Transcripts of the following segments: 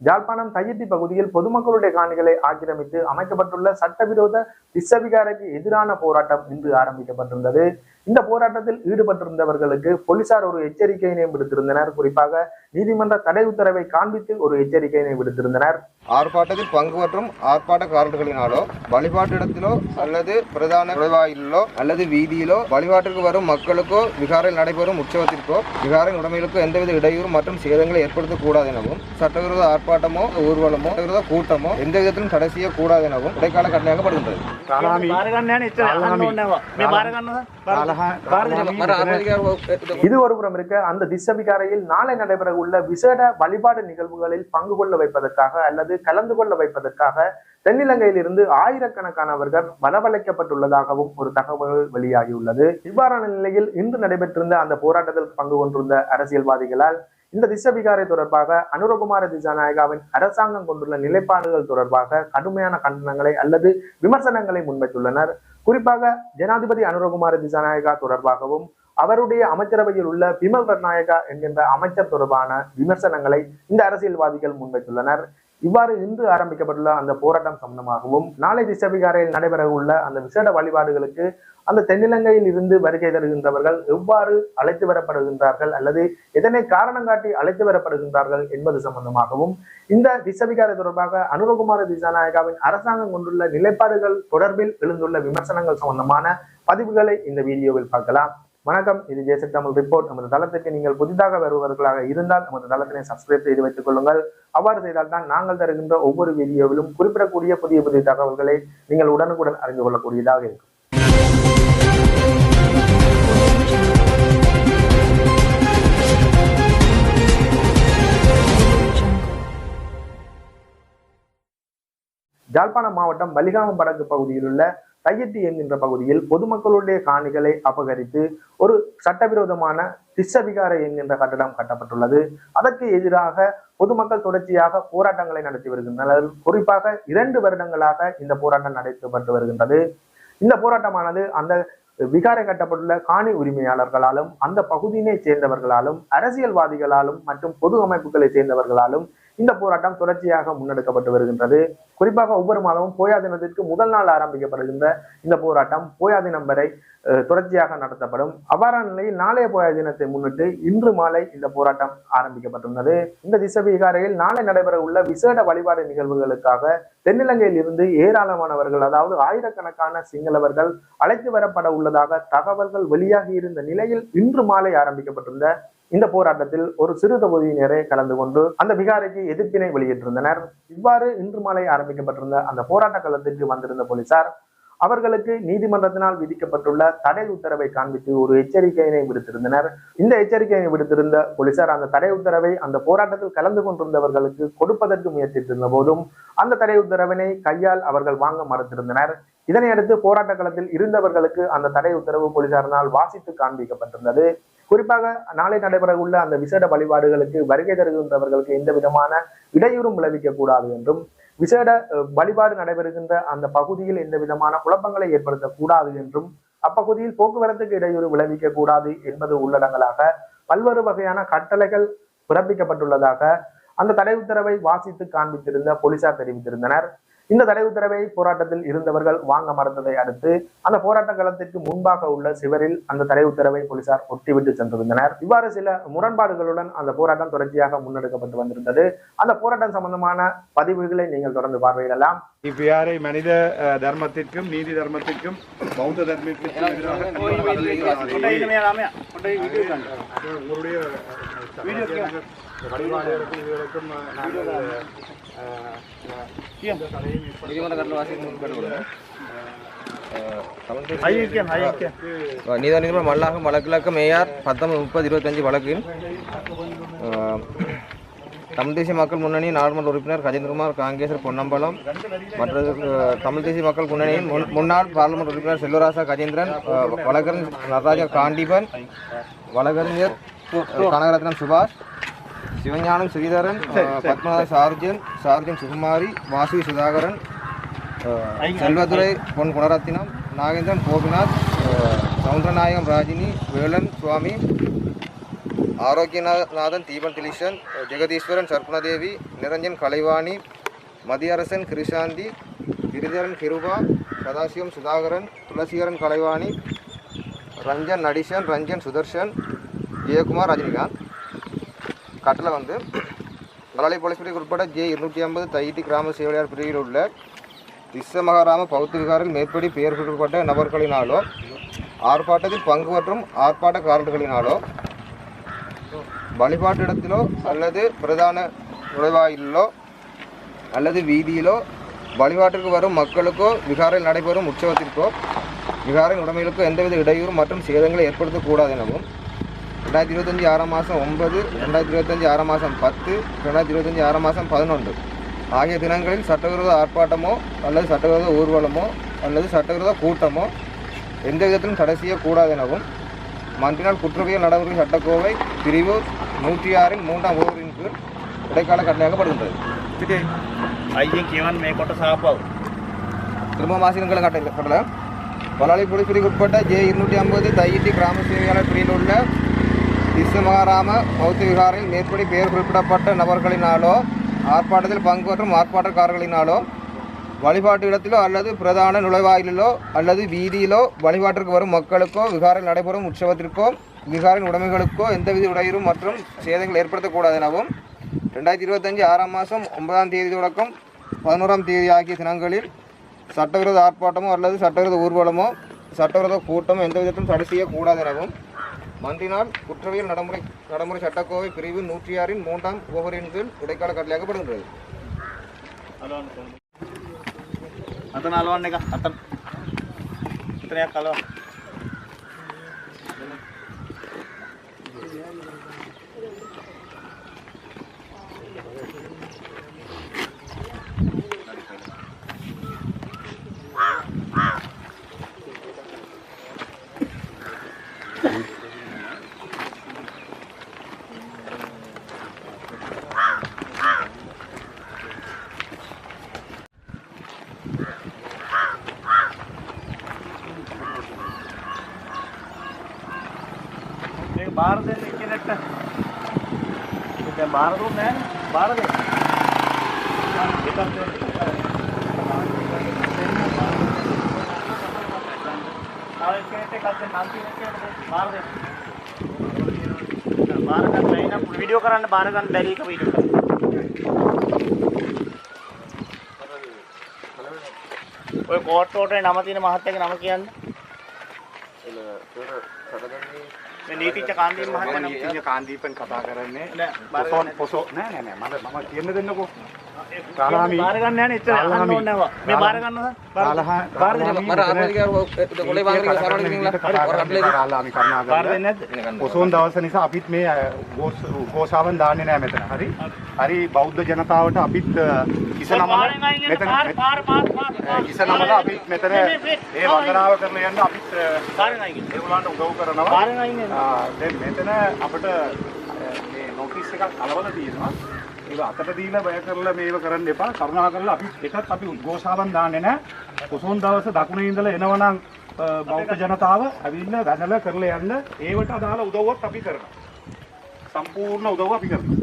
யாழ்ப்பாணம் தையட்டி பகுதியில் பொதுமக்களுடைய காணிகளை ஆக்கிரமித்து அமைக்கப்பட்டுள்ள சட்டவிரோத திசவிகாரைக்கு எதிரான போராட்டம் இன்று ஆரம்பிக்கப்பட்டிருந்தது இந்த போராட்டத்தில் ஈடுபட்டிருந்தவர்களுக்கு போலீசார் ஒரு எச்சரிக்கையினை விடுத்திருந்தனர். குறிப்பாக நீதிமன்ற தடை உத்தரவை காண்பித்து ஒரு எச்சரிக்கையினை விடுத்திருந்தனர். ஆர்ப்பாட்டத்தில் பங்கு மற்றும் ஆர்ப்பாட்டக்காரர்களினாலோ வழிபாட்டிடத்திலோ அல்லது பிரதான நுழைவாயிலோ அல்லது வீதியிலோ வழிபாட்டிற்கு வரும் மக்களுக்கோ விகாரில் நடைபெறும் உற்சவத்திற்கோ விகாரின் உடைமைகளுக்கோ எந்தவித இடையூறு மற்றும் சேதங்களை ஏற்படுத்தக்கூடாது எனவும் சட்டவிரோத ஆர்ப்பாட்டமோ ஊர்வலமோ சட்டவிரோத கூட்டமோ எந்த விதத்திலும் தடை செய்யக்கூடாது எனவும் இடைக்கால கட்டளையாக்கப்படுகின்றது இது ஒருபுறம் இருக்க. அந்த திசவிகாரையில் நாளை நடைபெற உள்ள விசேட வழிபாடு நிகழ்வுகளில் பங்கு கொள்ள வைப்பதற்காக அல்லது கலந்து கொள்ள வைப்பதற்காக தென்னிலங்கையில் இருந்து ஆயிரக்கணக்கானவர்கள் வரவழைக்கப்பட்டுள்ளதாகவும் ஒரு தகவல் வெளியாகியுள்ளது. இவ்வாறான நிலையில் இன்று நடைபெற்றிருந்த அந்த போராட்டத்தில் பங்கு கொண்டிருந்த அரசியல்வாதிகளால் இந்த திசவிகாரை தொடர்பாக அனுரகுமார திசாநாயகாவின் அரசாங்கம் கொண்டுள்ள நிலைப்பாடுகள் தொடர்பாக கடுமையான கண்டனங்களை அல்லது விமர்சனங்களை முன்வைத்துள்ளனர். குறிப்பாக ஜனாதிபதி அனுரகுமார திசாநாயகா தொடர்பாகவும் அவருடைய அமைச்சரவையில் உள்ள பிமல் ரத்நாயகா என்கின்ற அமைச்சர் தொடர்பான விமர்சனங்களை இந்த அரசியல்வாதிகள் முன்வைத்துள்ளனர். இவ்வாறு இன்று ஆரம்பிக்கப்பட்டுள்ள அந்த போராட்டம் சம்பந்தமாகவும் நாளை திசபிகாரையில் நடைபெற உள்ள அந்த விசேட வழிபாடுகளுக்கு அந்த தென்னிலங்கையில் இருந்து வருகை தருகின்றவர்கள் எவ்வாறு அழைத்து வரப்படுகின்றார்கள் அல்லது எதனை காரணம் காட்டி அழைத்து வரப்படுகின்றார்கள் என்பது சம்பந்தமாகவும் இந்த திசவிகாரை தொடர்பாக அனுரகுமார திசாநாயகாவின் அரசாங்கம் கொண்டுள்ள நிலைப்பாடுகள் தொடர்பில் எழுந்துள்ள விமர்சனங்கள் சம்பந்தமான பதிவுகளை இந்த வீடியோவில் பார்க்கலாம். வணக்கம் இது ஜேசக் தமிழ் ரிப்போர்ட் நமது தளத்திற்கு நீங்கள் புதிதாக வருபவர்களாக இருந்தால் நமது தளத்தினை சப்ஸ்கிரைப் செய்து வைத்துக் கொள்ளுங்கள். அவ்வாறு செய்தால் தான் நாங்கள் தருகின்ற ஒவ்வொரு வீடியோவிலும் குறிப்பிடக்கூடிய புதிய புதிய தகவல்களை நீங்கள் உடனுக்குடன் அறிந்து கொள்ளக்கூடியதாக இருக்கும். ஜாழ்ப்பாணம் மாவட்டம் வலிகாமம் வடக்கு பகுதியில் உள்ள கையெட்டி என்கின்ற பகுதியில் பொதுமக்களுடைய காணிகளை அபகரித்து ஒரு சட்டவிரோதமான திசவிகாரை என்கின்ற கட்டடம் கட்டப்பட்டுள்ளது. அதற்கு எதிராக பொதுமக்கள் தொடர்ச்சியாக போராட்டங்களை நடத்தி வருகின்றனர். குறிப்பாக இரண்டு வருடங்களாக இந்த போராட்டம் நடைபெற்று வருகின்றது. இந்த போராட்டமானது அந்த விகாரை கட்டப்பட்டுள்ள காணி உரிமையாளர்களாலும் அந்த பகுதியினை சேர்ந்தவர்களாலும் அரசியல்வாதிகளாலும் மற்றும் பொது அமைப்புகளை சேர்ந்தவர்களாலும் இந்த போராட்டம் தொடர்ச்சியாக முன்னெடுக்கப்பட்டு வருகின்றது. குறிப்பாக ஒவ்வொரு மாதமும் போயா தினத்திற்கு முதல் நாள் ஆரம்பிக்கப்படுகின்ற இந்த போராட்டம் போயா தினம் வரை தொடர்ச்சியாக நடத்தப்படும். அவ்வாறான நிலையில் நாளைய போயா தினத்தை முன்னிட்டு இன்று மாலை இந்த போராட்டம் ஆரம்பிக்கப்பட்டுள்ளது. இந்த திசவிகாரையில் நாளை நடைபெற உள்ள விசேட வழிபாடு நிகழ்வுகளுக்காக தென்னிலங்கையில் இருந்து ஏராளமானவர்கள் அதாவது ஆயிரக்கணக்கான சிங்களவர்கள் அழைத்து வரப்பட உள்ளதாக தகவல்கள் வெளியாகி இருந்த நிலையில் இன்று மாலை ஆரம்பிக்கப்பட்டிருந்த இந்த போராட்டத்தில் ஒரு சிறு தொகுதியினரே கலந்து கொண்டு அந்த விகாரைக்கு எதிர்ப்பினை வெளியிட்டிருந்தனர். இவ்வாறு இன்று மாலை ஆரம்பிக்கப்பட்டிருந்த அந்த போராட்ட களத்திற்கு வந்திருந்த போலீசார் அவர்களுக்கு நீதிமன்றத்தினால் விதிக்கப்பட்டுள்ள தடை உத்தரவை காண்பித்து ஒரு எச்சரிக்கையினை விடுத்திருந்தனர். இந்த எச்சரிக்கையை விடுத்திருந்த போலீசார் அந்த தடை உத்தரவை அந்த போராட்டத்தில் கலந்து கொண்டிருந்தவர்களுக்கு கொடுப்பதற்கு முயற்சித்திருந்த போதும் அந்த தடை உத்தரவினை கையால் அவர்கள் வாங்க மறுத்திருந்தனர். இதனையடுத்து போராட்ட களத்தில் இருந்தவர்களுக்கு அந்த தடை உத்தரவு போலீசாரினால் வாசித்து காண்பிக்கப்பட்டிருந்தது. குறிப்பாக நாளை நடைபெற உள்ள அந்த விசேட வழிபாடுகளுக்கு வருகை தருகின்றவர்களுக்கு எந்த விதமான இடையூறும் விளைவிக்க கூடாது என்றும் விசேட வழிபாடு நடைபெறுகின்ற அந்த பகுதியில் எந்த விதமான குழப்பங்களை ஏற்படுத்தக்கூடாது என்றும் அப்பகுதியில் போக்குவரத்துக்கு இடையூறு விளைவிக்க கூடாது என்பது உள்ளடங்கலாக பல்வேறு வகையான கட்டளைகள் பிறப்பிக்கப்பட்டுள்ளதாக அந்த தடை உத்தரவை வாசித்து காண்பித்திருந்த போலீசார் தெரிவித்திருந்தனர். இந்த தடை உத்தரவை போராட்டத்தில் இருந்தவர்கள் வாங்க மறுத்ததை அடுத்து அந்த போராட்ட களத்திற்கு முன்பாக உள்ள சிவரில் அந்த தடை உத்தரவை போலீசார் ஒட்டிவிட்டு சென்றிருந்தனர் இவ்வாறு சில முரண்பாடுகளுடன் அந்த போராட்டம் தொடர்ச்சியாக முன்னெடுக்கப்பட்டு வந்திருந்தது அந்த போராட்டம் சம்பந்தமான பதிவுகளை நீங்கள் தொடர்ந்து பார்வையிடலாம் இவ்வியாரை மனித தர்மத்திற்கும் நீதி தர்மத்திற்கும் பௌத்த தர்மத்திற்கும் வழிபாடுகளுக்கும் இதுகளுக்கும் நீதிமன்றம் மல்லாகம் வழக்கிழக்கம் ஏஆர் பத்தொன்பது முப்பது இருபத்தஞ்சு வழக்கில் தமிழ் தேசிய மக்கள் முன்னணி நாடாளுமன்ற உறுப்பினர் கஜேந்திரகுமார் காங்கேசர் பொன்னம்பலம் மற்றது தமிழ் தேசிய மக்கள் முன்னணியின் முன்- முன்னாள் பாராளுமன்ற உறுப்பினர் செல்வராசா கஜேந்திரன் வழக்கறிஞர் நடராஜா காண்டிபன் வழக்கறிஞர் கனகரத்னம் சுபாஷ் சிவஞானம் ஸ்ரீதரன் பத்மநாத சார்ஜன் சார்ஜன் சுகுமாரி வாசுகி சுதாகரன் செல்வதுரை பொன் குணரத்தினம் நாகேந்திரன் கோபிநாத் சவுந்தரநாயகம் ராஜினி வேலன் சுவாமி ஆரோக்கியநாதன் தீபன் திலிஷன் ஜெகதீஸ்வரன் சர்க்குணதேவி நிரஞ்சன் கலைவாணி மதியரசன் கிருஷாந்தி கிரிதரன் கிருபா சதாசிவம் சுதாகரன் துளசிகரன் கலைவாணி ரஞ்சன் நடிஷன் ரஞ்சன் சுதர்ஷன் ஜெயக்குமார் ரஜினிகாந்த். கட்டளை வந்து மலாலி போலீஸ் பிரிவுக்கு உட்பட ஜே இருநூற்றி ஐம்பது தைட்டி கிராம சேவையாளர் பிரிவில் உள்ள திஸ்ஸமகாராம பௌத்த விகாரில் மேற்படி பெயர் குறிப்பிட்ட நபர்களினாலோ ஆர்ப்பாட்டத்தில் பங்கு மற்றும் ஆர்ப்பாட்டக்காரர்களினாலோ வழிபாட்டு இடத்திலோ அல்லது பிரதான நுழைவாயிலோ அல்லது வீதியிலோ வழிபாட்டிற்கு வரும் மக்களுக்கோ விகாரில் நடைபெறும் உற்சவத்திற்கோ விகாரின் உடைமைகளுக்கோ எந்தவித இடையூறு மற்றும் சேதங்களை ஏற்படுத்தக்கூடாது எனவும் ரெண்டாயிரத்தி இருபத்தஞ்சி ஆறாம் மாதம் ஒன்பது ரெண்டாயிரத்தி இருபத்தஞ்சி ஆறாம் மாதம் பத்து ரெண்டாயிரத்தி இருபத்தஞ்சி ஆறாம் மாதம் பதினொன்று. ஆகிய தினங்களில் சட்டவிரோத ஆர்ப்பாட்டமோ அல்லது சட்டவிரோத ஊர்வலமோ அல்லது சட்டவிரோத கூட்டமோ எந்த விதத்திலும் தடை செய்யக்கூடாது எனவும் மன்றினால் குற்றவியல் நடைமுறை சட்டக்கோவை பிரிவு நூற்றி ஆறின் மூன்றாம் ஓவரின் கீழ் இடைக்கால கட்டளையாக்கப்படுகின்றது. திரும்ப மாசினங்களை கட்டளை. பலாலி பொலிஸ் பிரிவுக்குட்பட்ட ஜே இருநூற்றி ஐம்பது தையிட்டி கிராம சேவையாளர் பிரிவில் உள்ள திஸ்ஸமகாராம பௌத்த விகாரில் மேற்படி பெயர் குறிப்பிடப்பட்ட நபர்களினாலோ ஆர்ப்பாட்டத்தில் பங்குபற்றும் ஆர்ப்பாட்டக்காரர்களினாலோ வழிபாட்டு இடத்திலோ அல்லது பிரதான நுழைவாயிலோ அல்லது வீதியிலோ வழிபாட்டிற்கு வரும் மக்களுக்கோ விகாரில் நடைபெறும் உற்சவத்திற்கோ விகாரின் உடைமைகளுக்கோ எந்தவித இடையூறும் மற்றும் சேதங்கள் ஏற்படுத்தக்கூடாது எனவும் ரெண்டாயிரத்தி இருபத்தஞ்சி ஆறாம் மாதம் ஒன்பதாம் தேதி தொடக்கம் பதினோராம் தேதி ஆகிய தினங்களில் சட்டவிரோத ஆர்ப்பாட்டமோ அல்லது சட்டவிரோத ஊர்வலமோ சட்டவிரோத கூட்டமோ எந்த விதத்திலும் தடை செய்யக்கூடாது எனவும் மன்றினால் குற்றவியல் நடைமுறை நடைமுறை சட்டக்கோவை பிரிவு நூற்றி ஆறின் மூன்றாம் ஓவரின் கீழ் இடைக்கால கட்டளையாக்கப்படுகின்றது. அதனால் அல்வான் அத்தன். இத்தனையா கலவா ਬਾਹਰ ਤੋਂ ਮੈਂ ਬਾਹਰ ਦੇ वीडियो करने बाहर करने बैरी का वीडियो ඔය කෝට්ටෝටේ නම තියෙන මහත්තයාගේ නම කියන්න. එළ මේ නීතිච්ච කාන්දීන් මහත්තයා නම නීතිඥ කාන්දීපන් කතා කරන්නේ පොසොන් පොසෝ නෑ නෑ නෑ. මම මම කියන්න දෙන්නකෝ රාමි බාර ගන්න නැහැ නේ එච්චර අහන්න ඕනේ නැහැ මේ බාර ගන්නවද? බාර දෙන්න. මර ආත්මනිකාර කොලේ වාගෙන සරවණ ගිහින්ලා රට්ලේ රාලාමි කරුණාකර බාර දෙන්නේ නැද්ද? ඔසෝන් දවස නිසා අපිත් මේ ഘോഷාවන් දාන්නේ නැහැ මෙතන. හරි? හරි බෞද්ධ ජනතාවට අපිත් ඉසනමල මෙතන ඉසනමල අපිත් මෙතන ඒ වන්දනාව කරන යන්න අපිත් ඒගොල්ලන්ට උදව් කරනවා. දැන් මෙතන අපිට මේ නොටිස් එකක් අලවලා තියෙනවා. ඒක අතට දීලා බය කරලා මේව කරන්න එපා. කරුණා කරලා අපි එකත් අපි ගෝසාවන් දාන්නේ නැහැ පොසොන් දවස දකුණේ ඉඳලා එනවනම් අ, බෞද්ධ ජනතාව ඇවිල්ලා වැනලා කරලා යන්න ඒවට අදාළ උදව්වත් අපි කරනවා. සම්පූර්ණ උදව්ව අපි කරනවා.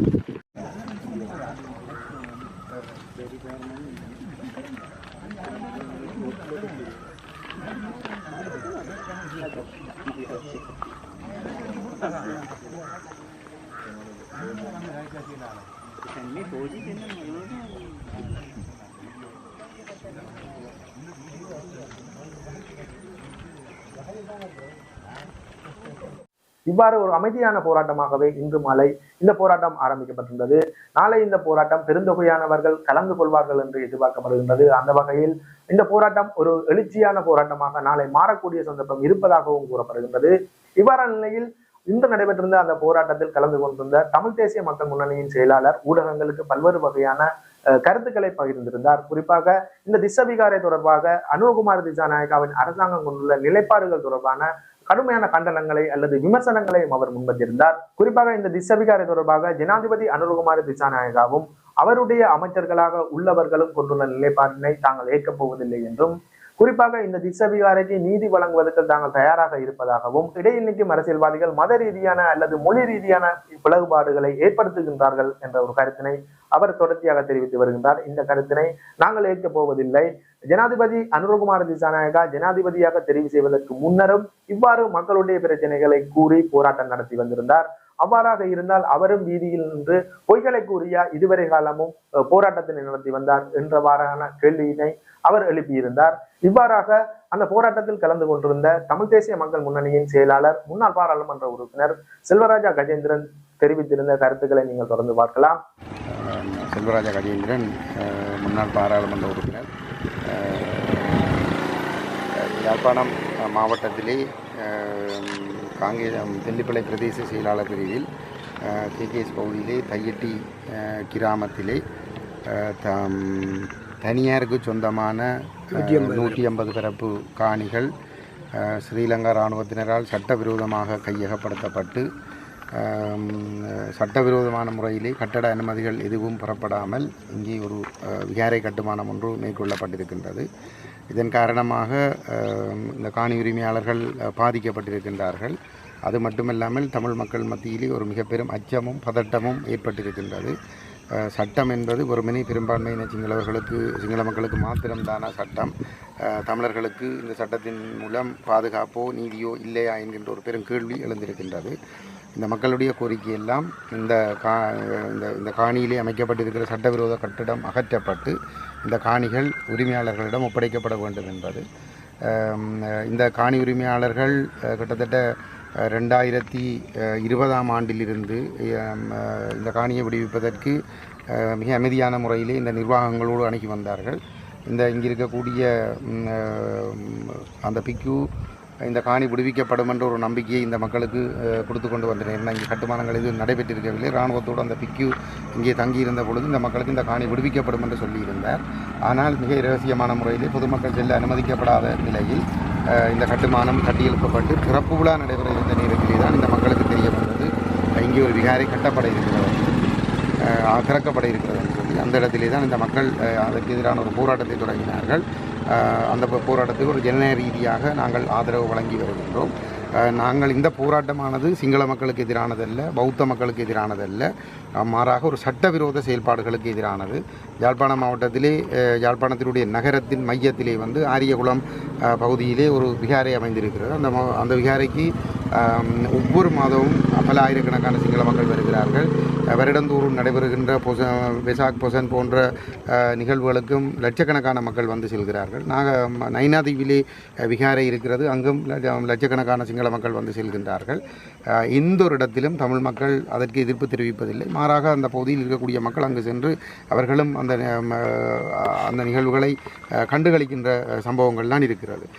இவ்வாறு ஒரு அமைதியான போராட்டமாகவே இன்று மாலை இந்த போராட்டம் ஆரம்பிக்கப்பட்டிருந்தது நாளை இந்த போராட்டம் பெருந்தொகையானவர்கள் கலந்து கொள்வார்கள் என்று எதிர்பார்க்கப்படுகின்றது. அந்த வகையில் இந்த போராட்டம் ஒரு எழுச்சியான போராட்டமாக நாளை மாறக்கூடிய சந்தர்ப்பம் இருப்பதாகவும் கூறப்படுகின்றது. இவ்வாறான நிலையில் இன்று நடைபெற்றிருந்த அந்த போராட்டத்தில் கலந்து கொண்டிருந்த தமிழ் தேசிய மக்கள் முன்னணியின் செயலாளர் ஊடகங்களுக்கு பல்வேறு வகையான கருத்துக்களை பகிர்ந்திருந்தார். குறிப்பாக இந்த திசவிகாரை தொடர்பாக அனுகுமார் திசாநாயகாவின் அரசாங்கம் கொண்டுள்ள நிலைப்பாடுகள் தொடர்பான கடுமையான கண்டனங்களை அல்லது விமர்சனங்களையும் அவர் முன்வந்திருந்தார் குறிப்பாக இந்த திசவிகாரை தொடர்பாக ஜனாதிபதி அனுரகுமார திசாநாயகாவும் அவருடைய அமைச்சர்களாக உள்ளவர்களும் கொண்டுள்ள நிலைப்பாட்டினை தாங்கள் ஏற்கப் போவதில்லை என்றும் குறிப்பாக இந்த திசவிகாரைக்கு நீதி வழங்குவதற்கு தாங்கள் தயாராக இருப்பதாகவும் இடையில் நிற்கும் அரசியல்வாதிகள் மத ரீதியான அல்லது மொழி ரீதியான பிளவுபாடுகளை ஏற்படுத்துகின்றார்கள் என்ற ஒரு கருத்தினை அவர் தொடர்ச்சியாக தெரிவித்து வருகின்றார். இந்த கருத்தினை நாங்கள் ஏற்கப் போவதில்லை. ஜனாதிபதி அனுரகுமார திசாநாயகா ஜனாதிபதியாக தெரிவு செய்வதற்கு முன்னரும் இவ்வாறு மக்களுடைய பிரச்சனைகளை கூறி போராட்டம் நடத்தி வந்திருந்தார். அவ்வாறாக இருந்தால் அவரும் வீதியில் நின்று பொய்களை கூறியா இதுவரை காலமும் போராட்டத்தினை நடத்தி வந்தார் என்றவாறான கேள்வியினை அவர் எழுப்பியிருந்தார். இவ்வாறாக அந்த போராட்டத்தில் கலந்து கொண்டிருந்த தமிழ் தேசிய மக்கள் முன்னணியின் செயலாளர் முன்னாள் பாராளுமன்ற உறுப்பினர் செல்வராஜா கஜேந்திரன் தெரிவித்திருந்த கருத்துக்களை நீங்கள் தொடர்ந்து பார்க்கலாம். செல்வராஜா கஜேந்திரன் முன்னாள் பாராளுமன்ற உறுப்பினர். யாழ்ப்பாணம் மாவட்டத்திலே காங்கேயம் தெல்லிப்பளை பிரதேச செயலாளர் பிரிவில் கேகேஎஸ் பகுதியிலே தையட்டி கிராமத்திலே தனியாருக்கு சொந்தமான நூற்றி ஐம்பது பரப்பு காணிகள் ஸ்ரீலங்கா இராணுவத்தினரால் சட்டவிரோதமாக கையகப்படுத்தப்பட்டு சட்டவிரோதமான முறையிலே கட்டட அனுமதிகள் எதுவும் பெறப்படாமல் இங்கே ஒரு விகாரை கட்டுமானம் ஒன்று மேற்கொள்ளப்பட்டிருக்கின்றது. இதன் காரணமாக இந்த காணி உரிமையாளர்கள் பாதிக்கப்பட்டிருக்கின்றார்கள். அது மட்டுமல்லாமல் தமிழ் மக்கள் மத்தியிலே ஒரு மிக பெரும் அச்சமும் பதட்டமும் ஏற்பட்டிருக்கின்றது. சட்டம் என்பது வெறுமனே பெரும்பான்மையின சிங்களவர்களுக்கு சிங்கள மக்களுக்கு மாத்திரம்தான சட்டம்? தமிழர்களுக்கு இந்த சட்டத்தின் மூலம் பாதுகாப்போ நீதியோ இல்லையா என்கின்ற ஒரு பெரும் கேள்வி எழுந்திருக்கின்றது. இந்த மக்களுடைய கோரிக்கையெல்லாம் இந்த கா இந்த இந்த காணியிலே அமைக்கப்பட்டிருக்கிற சட்டவிரோத கட்டிடம் அகற்றப்பட்டு இந்த காணிகள் உரிமையாளர்களிடம் ஒப்படைக்கப்பட வேண்டும் என்பது. இந்த காணி உரிமையாளர்கள் கிட்டத்தட்ட ரெண்டாயிரத்தி இருபதாம் ஆண்டிலிருந்து இந்த காணியை விடுவிப்பதற்கு மிக அமைதியான முறையிலே இந்த நிர்வாகங்களோடு அணுகி வந்தார்கள். இந்த இங்கே இருக்கக்கூடிய அந்த பிக்யூ இந்த காணி விடுவிக்கப்படும் என்ற ஒரு நம்பிக்கையை இந்த மக்களுக்கு கொடுத்து கொண்டு வந்தனர் ஏன்னா இங்கே கட்டுமானங்கள் எதுவும் நடைபெற்றிருக்கவில்லை. இராணுவத்தோடு அந்த பிக்யூ இங்கே தங்கியிருந்த பொழுது இந்த மக்களுக்கு இந்த காணி விடுவிக்கப்படும் என்று சொல்லியிருந்தார். ஆனால் மிக இரகசியமான முறையிலே பொதுமக்கள் செல்ல அனுமதிக்கப்படாத நிலையில் இந்த கட்டுமானம் கட்டியெழுப்பப்பட்டு பிறப்பு விழா நடைபெற இருந்த நேரத்திலே தான் இந்த மக்களுக்கு தெரிய வந்தது. இங்கே ஒரு விகாரை கட்டப்பட இருக்கிறது. திறக்கப்பட இருக்கிறது என்று சொல்லி அந்த இடத்திலே தான் இந்த மக்கள் அதற்கு எதிரான ஒரு போராட்டத்தை தொடங்கினார்கள். அந்த போராட்டத்துக்கு ஒரு ஜன ரீதியாக நாங்கள் ஆதரவு வழங்கி வருகின்றோம். நாங்கள் இந்த போராட்டமானது சிங்கள மக்களுக்கு எதிரானதல்ல பௌத்த மக்களுக்கு எதிரானதல்ல. மாறாக ஒரு சட்டவிரோத செயல்பாடுகளுக்கு எதிரானது. யாழ்ப்பாணம் மாவட்டத்திலே யாழ்ப்பாணத்தினுடைய நகரத்தின் மையத்திலே வந்து ஆரியகுளம் பகுதியிலே ஒரு விகாரை அமைந்திருக்கிறது. அந்த ம- அந்த விகாரைக்கு ஒவ்வொரு மாதமும் பல ஆயிரக்கணக்கான சிங்கள மக்கள் வருகிறார்கள். வருடந்தோறும் நடைபெறுகின்ற பொச வெசாக் பொசன் போன்ற நிகழ்வுகளுக்கும் லட்சக்கணக்கான மக்கள் வந்து செல்கிறார்கள். நாங்கள் நைனாதீவிலே விகாரை இருக்கிறது. அங்கும் லட்ச- லட்சக்கணக்கான சிங்கள மக்கள் வந்து செல்கின்றார்கள். எந்த ஒரு இடத்திலும் தமிழ் மக்கள் அதற்கு எதிர்ப்பு தெரிவிப்பதில்லை. மாறாக அந்த பகுதியில் இருக்கக்கூடிய மக்கள் அங்கு சென்று அவர்களும் அந்த அந்த நிகழ்வுகளை கண்டுகளிக்கின்ற சம்பவங்கள்லாம் இருக்கிறது.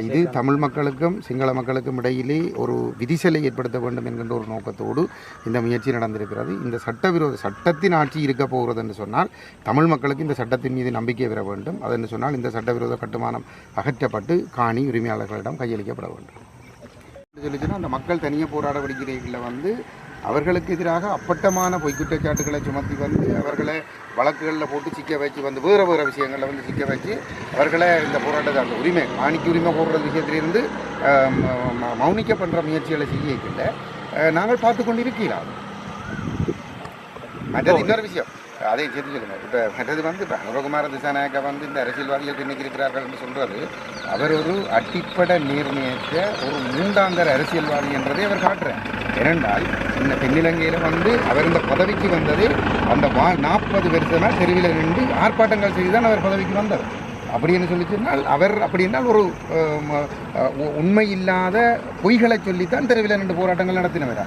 இது தமிழ் மக்களுக்கும் சிங்கள மக்களுக்கும் இடையிலே ஒரு விதிசலை ஏற்படுத்த வேண்டும் என்கின்ற ஒரு நோக்கத்தோடு இந்த முயற்சி நடந்திருக்கிறது. இந்த சட்டவிரோத சட்டத்தின் ஆட்சி இருக்க போகிறது என்று சொன்னால் தமிழ் மக்களுக்கு இந்த சட்டத்தின் மீது நம்பிக்கை பெற வேண்டும். அதென்று சொன்னால் இந்த சட்டவிரோத கட்டுமானம் அகற்றப்பட்டு காணி உரிமையாளர்களிடம் கையளிக்கப்பட வேண்டும். சொல்லிச்சுன்னா அந்த மக்கள் தனியாக போராட விடுகிறீர்களில் வந்து அவர்களுக்கு எதிராக அப்பட்டமான பொய் குற்றச்சாட்டுகளை சுமத்தி வந்து அவர்களை வழக்குகளில் போட்டு சிக்க வச்சு வந்து வேறு வேறு விஷயங்களில் வந்து சிக்க வச்சு அவர்களை இந்த போராட்டத்தை அந்த உரிமை காணிக்கு உரிமை போடுற விஷயத்திலிருந்து மௌனிக்க பண்ணுற முயற்சிகளை செய்யக்கில்லை. நாங்கள் பார்த்து கொண்டு இருக்கிறோம் மற்றது இன்னொரு விஷயம் அதை சேர்த்து சொல்லுங்க இப்போ மற்றது வந்து இப்போ அனுரகுமார திசாநாயக்கா வந்து இந்த அரசியல்வாதிகள் பின்னுக்கு இருக்கிறார்கள் என்று சொல்றது அவர் ஒரு அடிப்படை நேர்மையற்ற ஒரு மூன்றாந்தர அரசியல்வாதி என்றதை அவர் காட்டுறார் ஏனென்றால் இந்த தென்னிலங்கையில் வந்து அவர் இந்த பதவிக்கு வந்தது அந்த வா நாற்பது வருஷமாக தெருவில் நின்று ஆர்ப்பாட்டங்கள் செய்து தான் அவர் பதவிக்கு வந்தார் அப்படின்னு சொல்லி சொன்னால் அவர் அப்படின்னால் ஒரு உண்மை இல்லாத பொய்களை சொல்லித்தான் தெருவில் நின்று போராட்டங்கள் நடத்தினவரா